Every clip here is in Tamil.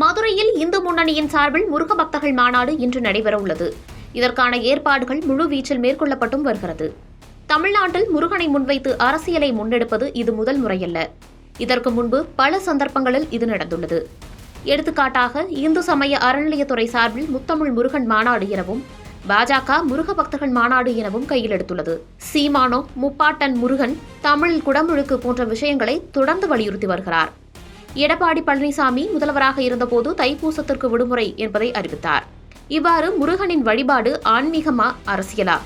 மதுரையில் இந்து முன்னணியின் சார்பில் முருக பக்தர்கள் மாநாடு இன்று நடைபெறவுள்ளது. இதற்கான ஏற்பாடுகள் முழுவீச்சில் மேற்கொள்ளப்பட்டும் வருகிறது. தமிழ்நாட்டில் முருகனை முன்வைத்து அரசியலை முன்னெடுப்பது இது முதல் முறையல்ல. இதற்கு முன்பு பல சந்தர்ப்பங்களில் இது நடந்துள்ளது. எடுத்துக்காட்டாக இந்து சமய அறநிலையத்துறை சார்பில் முத்தமிழ் முருகன் மாநாடு எனவும் பாஜக முருக பக்தர்கள் மாநாடு எனவும் கையில் எடுத்துள்ளது. சீமானோ முப்பாட்டன் முருகன் தமிழ் குடமுழுக்கு போன்ற விஷயங்களை தொடர்ந்து வலியுறுத்தி வருகிறார். எடப்பாடி பழனிசாமி முதல்வராக இருந்தபோது தைப்பூசத்திற்கு விடுமுறை என்பதை அறிவித்தார். இவ்வாறு முருகனின் வழிபாடு ஆன்மீகமா அரசியலா?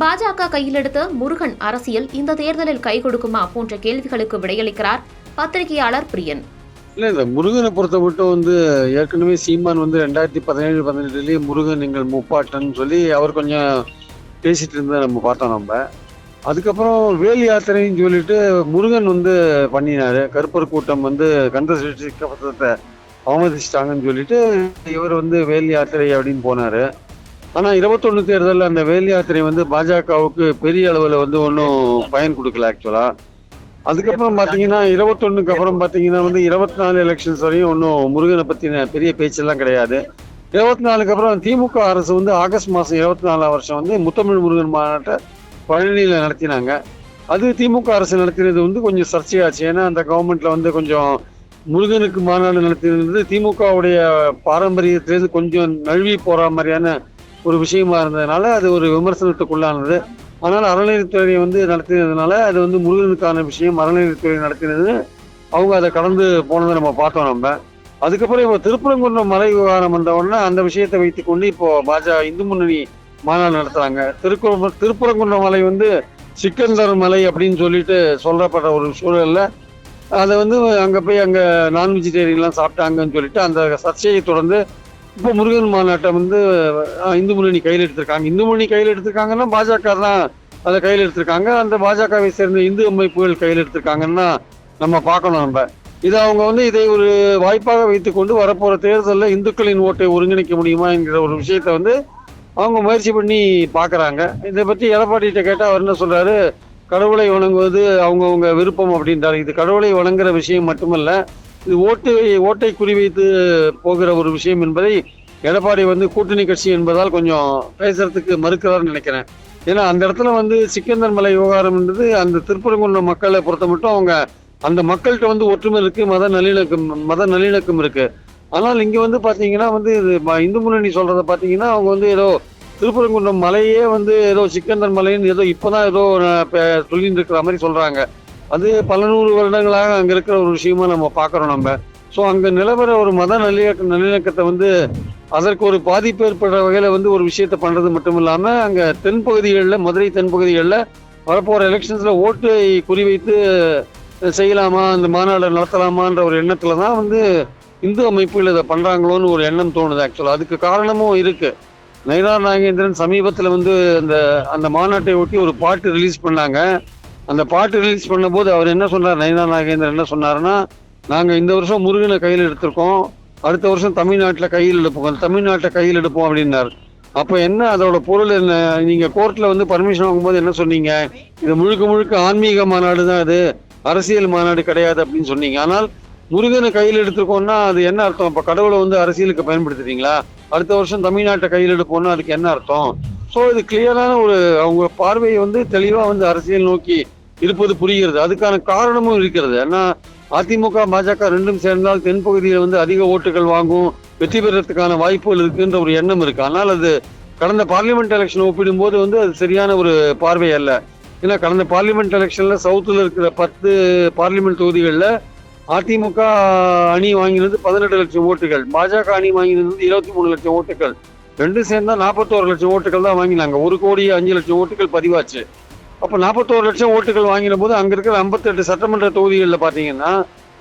பாஜக கையிலெடுத்த முருகன் அரசியல் இந்த தேர்தலில் கை கொடுக்குமா போன்ற கேள்விகளுக்கு விடையளிக்கிறார் பத்திரிகையாளர் பிரியன். இல்லை இந்த முருகனை பொறுத்த மட்டும் வந்து ஏற்கனவே சீமான் வந்து ரெண்டாயிரத்தி பதினேழு பதினெட்டுலேயே முருகன் எங்கள் முப்பாட்டன் சொல்லி அவர் கொஞ்சம் பேசிட்டு இருந்தா நம்ம பார்த்தோம் நம்ம. அதுக்கப்புறம் வேல் யாத்திரைன்னு சொல்லிட்டு முருகன் வந்து பண்ணினாரு. கருப்பர் கூட்டம் வந்து கந்த சஷ்டி கவசத்தை அவமதிச்சிட்டாங்கன்னு சொல்லிட்டு இவர் வந்து வேல் யாத்திரை அப்படின்னு போனாரு. ஆனால் இருபத்தொன்று தேர்தலில் அந்த வேல் யாத்திரை வந்து பாஜகவுக்கு பெரிய அளவில் வந்து ஒன்றும் பயன் கொடுக்கல ஆக்சுவலாக அதுக்கப்புறம் பார்த்தீங்கன்னா இருபத்தொன்னுக்கு அப்புறம் பார்த்தீங்கன்னா வந்து இருபத்தி நாலு எலெக்ஷன்ஸ் வரையும் ஒன்றும் முருகனை பற்றின பெரிய பேச்செல்லாம் கிடையாது. இருபத்தி நாலுக்கு அப்புறம் திமுக அரசு வந்து ஆகஸ்ட் மாதம் இருபத்தி நாலாம் வருஷம் வந்து முத்தமிழ் முருகன் மாநாட்டை பழனியில் நடத்தினாங்க. அது திமுக அரசு நடத்தினது வந்து கொஞ்சம் சர்ச்சையாச்சு. ஏன்னா அந்த கவர்மெண்ட்ல வந்து கொஞ்சம் முருகனுக்கு மாநாடு நடத்தினது திமுகவுடைய பாரம்பரியத்திலேருந்து கொஞ்சம் நழுவி போற மாதிரியான ஒரு விஷயமா இருந்ததுனால அது ஒரு விமர்சனத்துக்குள்ளானது. ஆனால் அறநிலையத்துறை வந்து நடத்தினதுனால அது வந்து முருகனுக்கான விஷயம் அறநிலையத்துறை நடத்தினது. அவங்க அதை கடந்து போனதை நம்ம பார்த்தோம் நம்ம. அதுக்கப்புறம் இப்போ திருப்பரங்குன்றம் மலை விவகாரம் வந்த உடனே அந்த விஷயத்தை வைத்துக்கொண்டு இப்போ பாஜக இந்து முன்னணி மாநாடு நடத்துறாங்க. திருக்குற திருப்புறங்குன்ற மலை வந்து சிக்கந்தர் மலை அப்படின்னு சொல்லிட்டு சொல்லப்பட்ட ஒரு சூழல்ல அதை வந்து அங்கே போய் அங்கே நான் வெஜிடேரியன்லாம் சாப்பிட்டாங்கன்னு சொல்லிட்டு அந்த சர்ச்சையை தொடர்ந்து இப்போ முருகன் மாநாட்டை வந்து இந்து முன்னணி கையில் எடுத்திருக்காங்க. இந்து முன்னணி கையில் எடுத்திருக்காங்கன்னா பாஜக தான் அதை கையில் எடுத்திருக்காங்க. அந்த பாஜகவை சேர்ந்த இந்து அமைப்புகள் கையில் எடுத்திருக்காங்கன்னா நம்ம பார்க்கணும் நம்ம. இது அவங்க வந்து இதை ஒரு வாய்ப்பாக வைத்துக்கொண்டு வரப்போகிற தேர்தலில் இந்துக்களின் ஓட்டை ஒருங்கிணைக்க முடியுமா என்கிற ஒரு விஷயத்தை வந்து அவங்க முயற்சி பண்ணி பார்க்குறாங்க. இதை பற்றி எடப்பாடிகிட்ட கேட்டால் அவர் என்ன சொல்கிறாரு கடவுளை வணங்குவது அவங்கவுங்க விருப்பம் அப்படின்றாரு. இது கடவுளை வணங்குற விஷயம் மட்டுமல்ல இது ஓட்டு ஓட்டை குறிவைத்து போகிற ஒரு விஷயம் என்பதை எடப்பாடி வந்து கூட்டணி கட்சி என்பதால் கொஞ்சம் பேசுறதுக்கு மறுக்கிறார்னு நினைக்கிறேன். ஏன்னா அந்த இடத்துல வந்து சிக்கந்தர் மலை விவகாரம்ன்றது அந்த திருப்பரங்குன்றம் மக்களை பொறுத்த மட்டும் அவங்க அந்த மக்கள்கிட்ட வந்து ஒற்றுமை இருக்கு மத நல்லிணக்கம் மத நல்லிணக்கம் இருக்கு. ஆனால் இங்க வந்து பாத்தீங்கன்னா வந்து இது இந்து முன்னணி சொல்றத பாத்தீங்கன்னா அவங்க வந்து ஏதோ திருப்பரங்குன்றம் மலையே வந்து ஏதோ சிக்கந்தர் மலைன்னு ஏதோ இப்பதான் ஏதோ அஹ், சொல்லிட்டு இருக்கிற மாதிரி சொல்றாங்க. அது பல நூறு வருடங்களாக அங்க இருக்கிற ஒரு விஷயமா நம்ம பார்க்கறோம் நம்ம. ஸோ அங்க நிலவர ஒரு மத நல்லிணக்க நல்லிணக்கத்தை வந்து அதற்கு ஒரு பாதிப்பு ஏற்படுற வகையில வந்து ஒரு விஷயத்தை பண்றது மட்டும் இல்லாம அங்க தென்பகுதிகளில் மதுரை தென்பகுதிகளில் வரப்போற எலெக்ஷன்ஸ்ல ஓட்டை குறிவைத்து செய்யலாமா அந்த மாநாடு நடத்தலாமான்ற ஒரு எண்ணத்துல தான் வந்து இந்து அமைப்புகள் இதை பண்ணுறாங்களோன்னு ஒரு எண்ணம் தோணுது ஆக்சுவலாக அதுக்கு காரணமும் இருக்குது நயினார் நாகேந்திரன் சமீபத்தில் வந்து அந்த அந்த மாநாட்டை ஒட்டி ஒரு பாட்டு ரிலீஸ் பண்ணாங்க. அந்த பாட்டு ரிலீஸ் பண்ணும்போது அவர் என்ன சொன்னார்? நயினார் நாகேந்திரன் என்ன சொன்னாருன்னா நாங்கள் இந்த வருஷம் முருகனை கையில் எடுத்திருக்கோம். அடுத்த வருஷம் தமிழ்நாட்டில் கையில் எடுப்போம். தமிழ்நாட்டை கையில் எடுப்போம் அப்படின்னார். அப்போ என்ன அதோட பொருள் என்ன? நீங்கள் கோர்ட்டில் வந்து பர்மிஷன் வாங்கும்போது என்ன சொன்னீங்க? இது முழுக்க முழுக்க ஆன்மீக மாநாடு தான் அது அரசியல் மாநாடு கிடையாது அப்படின்னு சொன்னீங்க. ஆனால் முருகனை கையில் எடுத்திருக்கோம்னா அது என்ன அர்த்தம்? இப்போ கடவுளை வந்து அரசியலுக்கு பயன்படுத்துறீங்களா அடுத்த வருஷம் தமிழ்நாட்டை கையில் எடுப்போம்னா அதுக்கு என்ன அர்த்தம்? ஸோ இது கிளியரான ஒரு அவங்க பார்வையை வந்து தெளிவாக வந்து அரசியல் நோக்கி இருப்பது புரிகிறது. அதுக்கான காரணமும் இருக்கிறது. ஏன்னா அதிமுக பாஜக ரெண்டும் சேர்ந்தால் தென்பகுதியில் வந்து அதிக ஓட்டுகள் வாங்கும் வெற்றி பெறத்துக்கான வாய்ப்புகள் இருக்குன்ற ஒரு எண்ணம் இருக்கு. ஆனால் அது கடந்த பார்லிமெண்ட் எலெக்ஷன் ஒப்பிடும்போது வந்து அது சரியான ஒரு பார்வை அல்ல. ஏன்னா கடந்த பார்லிமெண்ட் எலெக்ஷன்ல சவுத்தில் இருக்கிற பத்து பார்லிமெண்ட் தொகுதிகளில் அதிமுக அணி வாங்கினது பதினெட்டு லட்சம் ஓட்டுகள். பாஜக அணி வாங்கினது இருபத்தி மூணு லட்சம் ஓட்டுகள். ரெண்டும் சேர்ந்தா நாற்பத்தோரு லட்சம் ஓட்டுகள் தான் வாங்கினாங்க. ஒரு கோடி அஞ்சு லட்சம் ஓட்டுகள் பதிவாச்சு. அப்போ நாற்பத்தோரு லட்சம் ஓட்டுகள் வாங்கின போது அங்க இருக்கிற ஐம்பத்தெட்டு சட்டமன்ற தொகுதிகளில் பார்த்தீங்கன்னா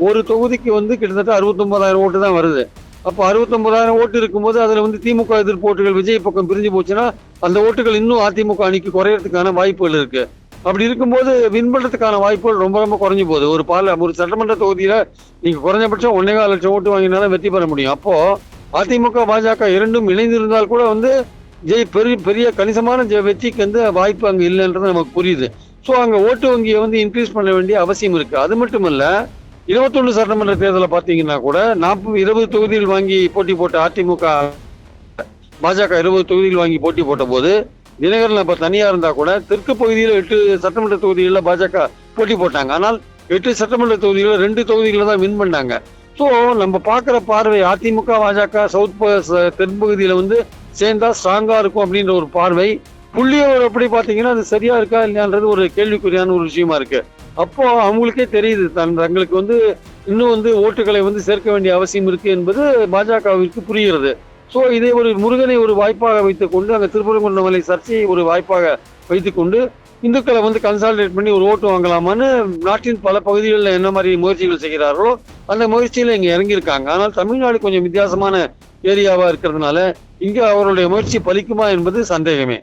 ஒரு தொகுதிக்கு வந்து கிட்டத்தட்ட அறுபத்தொன்பதாயிரம் ஓட்டு தான் வருது. அப்போ அறுபத்தொன்பதாயிரம் ஓட்டு இருக்கும்போது அதில் வந்து திமுக எதிர்ப்பு ஓட்டுகள் விஜய் பக்கம் பிரிஞ்சு போச்சுன்னா அந்த ஓட்டுகள் இன்னும் அதிமுக அணிக்கு குறையறதுக்கான வாய்ப்புகள் இருக்குது அப்படி இருக்கும்போது வின் பண்றதுக்கான வாய்ப்புகள் ரொம்ப ரொம்ப குறைஞ்சு போகுது. ஒரு பால ஒரு சட்டமன்ற தொகுதியில நீங்க குறைஞ்சபட்சம் ஒன்னே கால் லட்சம் ஓட்டு வாங்கினாலும் வெற்றி பெற முடியும். அப்போ அதிமுக பாஜக இரண்டும் இணைந்திருந்தால் கூட வந்து ஜெய் பெரிய பெரிய கணிசமான ஜெ- வெற்றிக்கு வந்து வாய்ப்பு அங்கே இல்லைன்றது நமக்கு புரியுது. ஸோ அங்கே ஓட்டு வங்கியை வந்து இன்க்ரீஸ் பண்ண வேண்டிய அவசியம் இருக்கு. அது மட்டும் இல்ல இருபத்தொன்னு சட்டமன்ற தேர்தலில் பார்த்தீங்கன்னா கூட நாற்பது இருபது தொகுதிகள் வாங்கி போட்டி போட்ட அதிமுக பாஜக இருபது தொகுதிகள் வாங்கி போட்டி போட்ட போது தினகரன் இப்போ தனியாக இருந்தால் கூட தெற்கு பகுதியில் எட்டு சட்டமன்ற தொகுதிகளில் பாஜக போட்டி போட்டாங்க. ஆனால் எட்டு சட்டமன்ற தொகுதிகளில் ரெண்டு தொகுதிகளில் தான் வின் பண்ணாங்க. ஸோ நம்ம பார்க்குற பார்வை அதிமுக பாஜக சவுத் தென்பகுதியில் வந்து சேர்ந்தா ஸ்ட்ராங்காக இருக்கும் அப்படின்ற ஒரு பார்வை. புள்ளியோர் எப்படி பார்த்தீங்கன்னா அது சரியா இருக்கா இல்லையான்றது ஒரு கேள்விக்குறியான ஒரு விஷயமா இருக்கு. அப்போ அவங்களுக்கே தெரியுது. தன் தங்களுக்கு வந்து இன்னும் வந்து ஓட்டுகளை வந்து சேர்க்க வேண்டிய அவசியம் இருக்கு என்பது பாஜகவிற்கு புரிகிறது. ஸோ இதை ஒரு முருகனை ஒரு வாய்ப்பாக வைத்துக்கொண்டு அங்கே திருப்பரங்குன்றமலை சர்ச்சையை ஒரு வாய்ப்பாக வைத்துக்கொண்டு இந்துக்களை வந்து கன்சால்டேட் பண்ணி ஒரு ஓட்டு வாங்கலாமான்னு நாட்டின் பல பகுதிகளில் என்ன மாதிரி முயற்சிகள் செய்கிறார்களோ அந்த முயற்சியில் இங்கே இறங்கியிருக்காங்க. ஆனால் தமிழ்நாடு கொஞ்சம் வித்தியாசமான ஏரியாவாக இருக்கிறதுனால இங்கே அவருடைய முயற்சி பலிக்குமா என்பது சந்தேகமே.